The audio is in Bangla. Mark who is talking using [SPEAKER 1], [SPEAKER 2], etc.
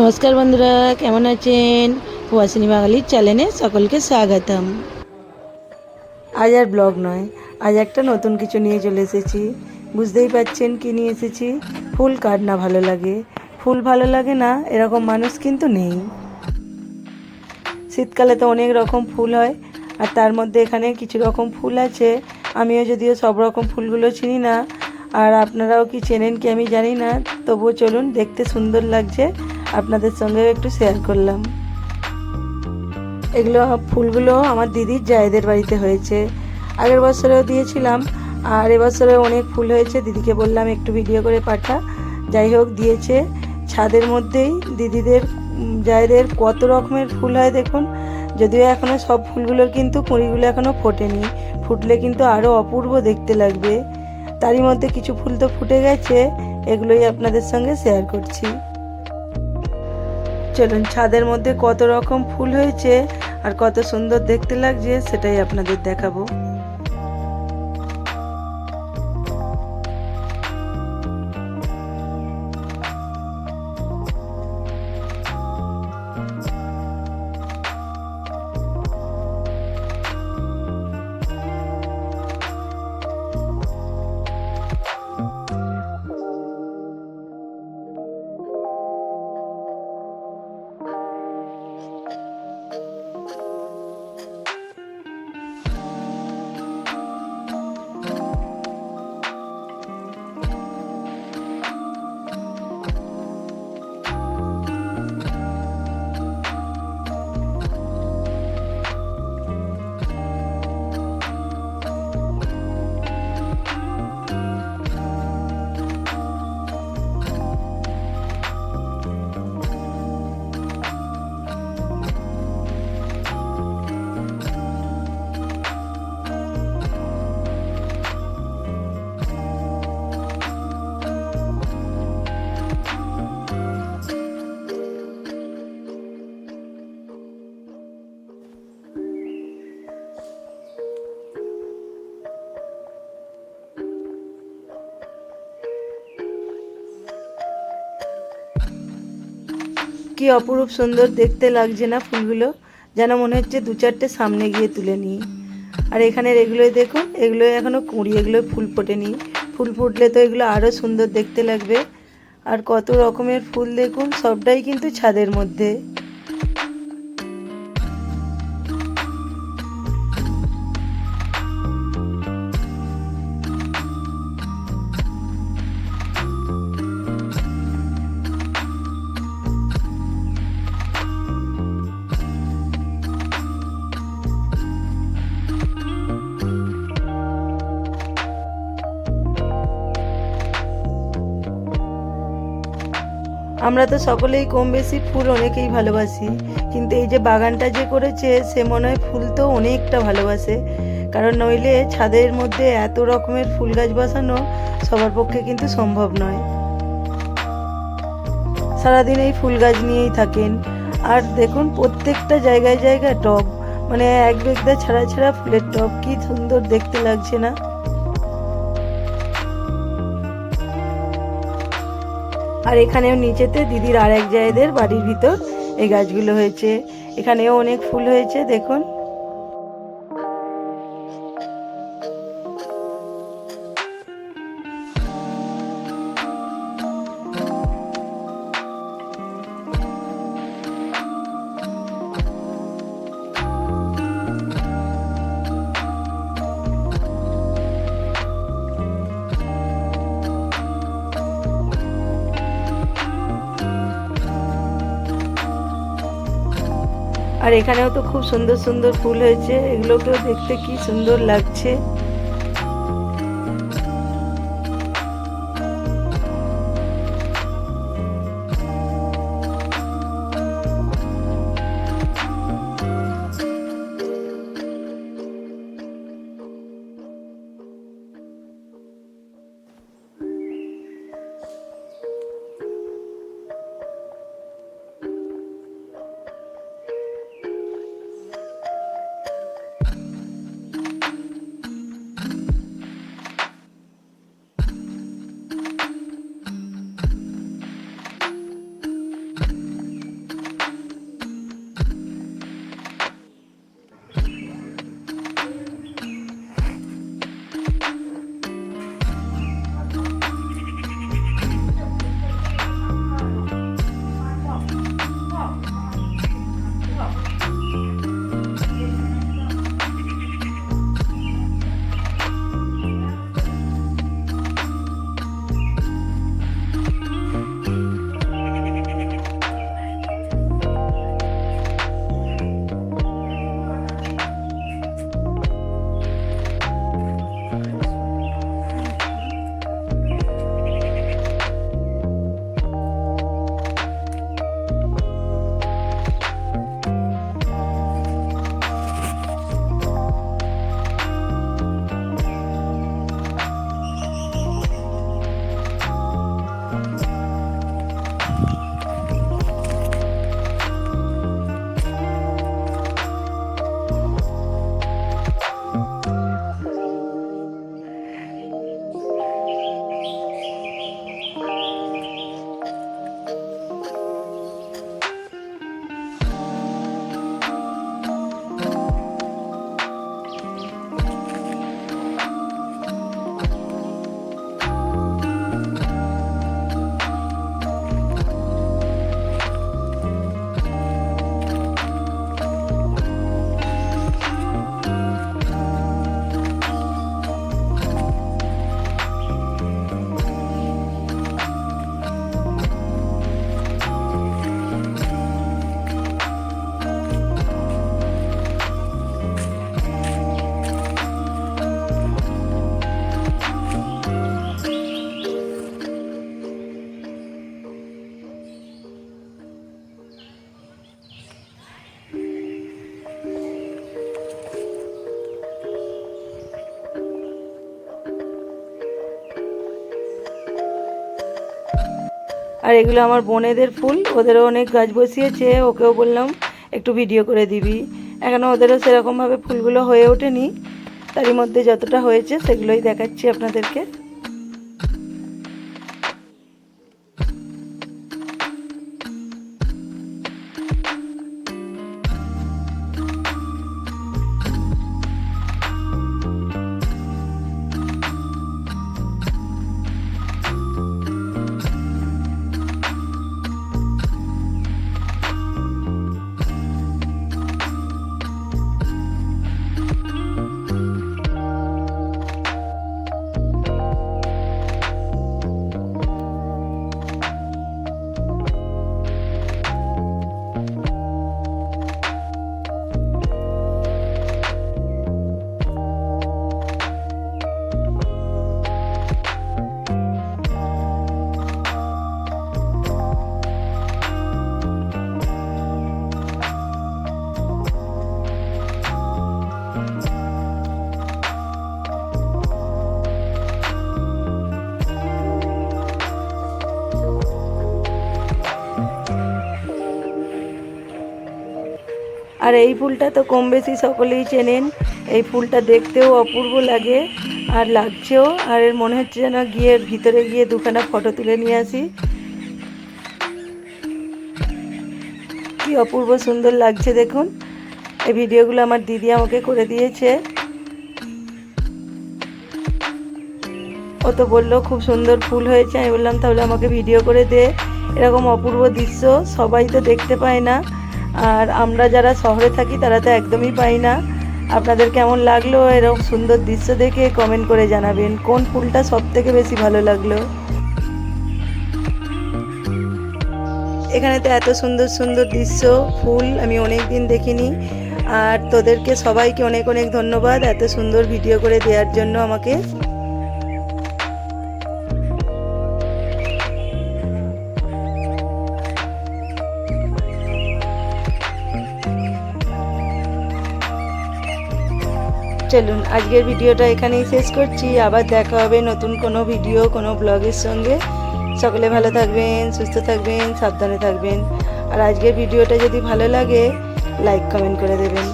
[SPEAKER 1] নমস্কার বন্ধুরা, কেমন আছেন? সুহাসিনী বাঙালির চ্যানেলে সকলকে স্বাগতম। আজ আর ব্লগ নয়, আজ একটা নতুন কিছু নিয়ে চলে এসেছি। বুঝতেই পাচ্ছেন কি নিয়ে এসেছি? ফুল কার না ভালো লাগে? ফুল ভালো লাগে না, এরকম মানুষ কিন্তু নেই। শীতকালে তো অনেক রকম ফুল হয়, আর তার মধ্যে এখানে কিছু রকম ফুল আছে। আমিও যদিও সব রকম ফুলগুলো চিনি না, আর আপনারাও কি চেনেন কি আমি জানি না, তবুও চলুন দেখতে সুন্দর লাগছে। আপনাদের সঙ্গেও একটু শেয়ার করলাম। এগুলো ফুলগুলো আমার দিদির জায়েদের বাড়িতে হয়েছে। আগের বছরেও দিয়েছিলাম, আর এবছরে অনেক ফুল হয়েছে। দিদিকে বললাম একটু ভিডিও করে পাঠা। যাই হোক, দিয়েছে। ছাদের মধ্যেই দিদিদের জায়েদের কত রকমের ফুল হয় দেখুন। যদিও এখনও সব ফুলগুলোর কিন্তু কুঁড়িগুলো এখনও ফোটেনি। ফুটলে কিন্তু আরও অপূর্ব দেখতে লাগবে। তারই মধ্যে কিছু ফুল তো ফুটে গেছে। এগুলোই আপনাদের সঙ্গে শেয়ার করছি। চলুন ছাদের মধ্যে কত রকম ফুল হয়েছে আর কত সুন্দর দেখতে লাগছে, সেটাই আপনাদের দেখাবো। কি অপরূপ সুন্দর দেখতে লাগছে না ফুলগুলো? যেন মনে হচ্ছে দু চারটে সামনে গিয়ে তুলে নিই। আর এখানের এগুলোই দেখুন এগুলো এখনও কুঁড়ি এগুলো ফুল ফোটেনি। ফুল ফুটলে তো এগুলো আরও সুন্দর দেখতে লাগবে। আর কত রকমের ফুল দেখুন, সবটাই কিন্তু ছাদের মধ্যে। আমরা তো সকলেই কম বেশি ফুল অনেকেই ভালোবাসি। কিন্তু এই যে বাগানটা যে করেছে, সে মনে হয় ফুল তো অনেকটা ভালোবাসে। কারণ নইলে ছাদের মধ্যে এত রকমের ফুল গাছ বসানো সবার পক্ষে কিন্তু সম্ভব নয়। সারাদিন এই ফুল গাছ নিয়েই থাকেন। আর দেখুন, প্রত্যেকটা জায়গায় জায়গায় টব। মানে এক বেগদা ছাড়া ছাড়া ফুলের টব, কি সুন্দর দেখতে লাগছে না? আর এখানেও নিচেতে দিদির আর এক জায়গাদের বাড়ির ভিতর এই গাছগুলো হয়েছে। এখানেও অনেক ফুল হয়েছে, দেখুন। এখানেও তো খুব সুন্দর সুন্দর ফুল হয়েছে। এগুলোকেও দেখতে কি সুন্দর লাগছে। আর এগুলো আমার বোনেদের ফুল, ওদেরও অনেক গাছ বসিয়েছে, ওকেও বললাম একটু ভিডিও করে দিবি। এখনও ওদেরও সেরকমভাবে ফুলগুলো হয়ে ওঠেনি, তারই মধ্যে যতটা হয়েছে সেগুলোই দেখাচ্ছি আপনাদেরকে। আর এই ফুলটা তো কম বেশি সকলেই চেনেন। এই ফুলটা দেখতেও অপূর্ব লাগে আর লাগছেও। আর এর মনে হচ্ছে যেন গিয়ে ভিতরে গিয়ে দুখানা ফটো তুলে নিয়ে আসি। কি অপূর্ব সুন্দর লাগছে দেখুন। এই ভিডিওগুলো আমার দিদি আমাকে করে দিয়েছে। ও তো বলল, খুব সুন্দর ফুল হয়েছে। আমি বললাম, তাহলে আমাকে ভিডিও করে দে। এরকম অপূর্ব দৃশ্য সবাই তো দেখতে পায় না। আর আমরা যারা শহরে থাকি, তারা তো একদমই পাই না। আপনাদের কেমন লাগল? এরকম সুন্দর দৃশ্য দেখে কমেন্ট করে জানাবেন। কোন ফুলটা সব থেকে বেশি ভালো লাগল? এখানে তো এত সুন্দর সুন্দর দৃশ্য, ফুল আমি অনেক দিন দেখিনি। আর তোদেরকে সবাইকে অনেক অনেক ধন্যবাদ এত সুন্দর ভিডিও করে দেওয়ার জন্য আমাকে। চলুন, আজকের ভিডিওটা এখানেই শেষ করছি। আবার দেখা হবে নতুন কোনো ভিডিও, কোনো ব্লগের সঙ্গে। সকলে ভালো থাকবেন, সুস্থ থাকবেন, সাবধানে থাকবেন। আর আজকের ভিডিওটা যদি ভালো লাগে লাইক কমেন্ট করে দেবেন।